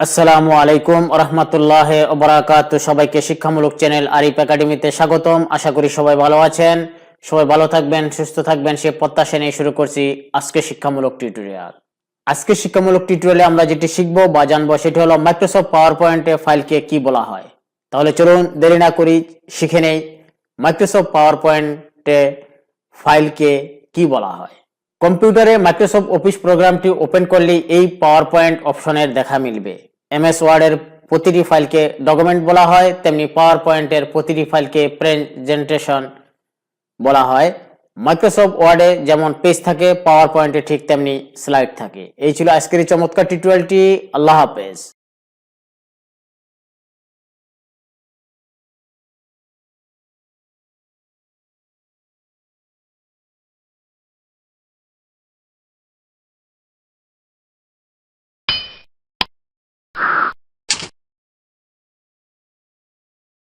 আসসালামু আলাইকুম রহমতুল্লাহ ওবরাকাত। সবাইকে শিক্ষামূলক চ্যানেল আরিফ একাডেমিতে স্বাগতম। আশা করি সবাই ভালো আছেন, সবাই ভালো থাকবেন, সুস্থ থাকবেন, সে প্রত্যাশা নিয়ে শুরু করছি আজকে শিক্ষামূলক টিউটোরিয়াল। আজকে শিক্ষামূলক টিউটোরিয়ালে আমরা যেটি শিখব বা জানব সেটি হলো মাইক্রোসফট পাওয়ার পয়েন্টে ফাইলকে কি বলা হয়। তাহলে চলুন দেরি না করি, শিখে নেই মাইক্রোসফট পাওয়ার পয়েন্টে ফাইলকে কি বলা হয়। কম্পিউটারে মাইক্রোসফট অফিস প্রোগ্রামটি ওপেন করলেই এই পাওয়ার পয়েন্ট অপশনের দেখা মিলবে। এমএস ওয়ার্ডের প্রতিটি ফাইলকে ডকুমেন্ট বলা হয়, তেমনি পাওয়ার পয়েন্টের প্রতিটি ফাইলকে প্রেজেন্টেশন বলা হয়। মাইক্রোসফট ওয়ার্ডে যেমন পেজ থাকে পাওয়ার পয়েন্টে ঠিক তেমনি স্লাইড থাকে। এই ছিল আজকের এই চমৎকার টিউটোরিয়ালটি আল্লাহ হাফেজ।